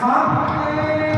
ਸਾਹਮਣੇ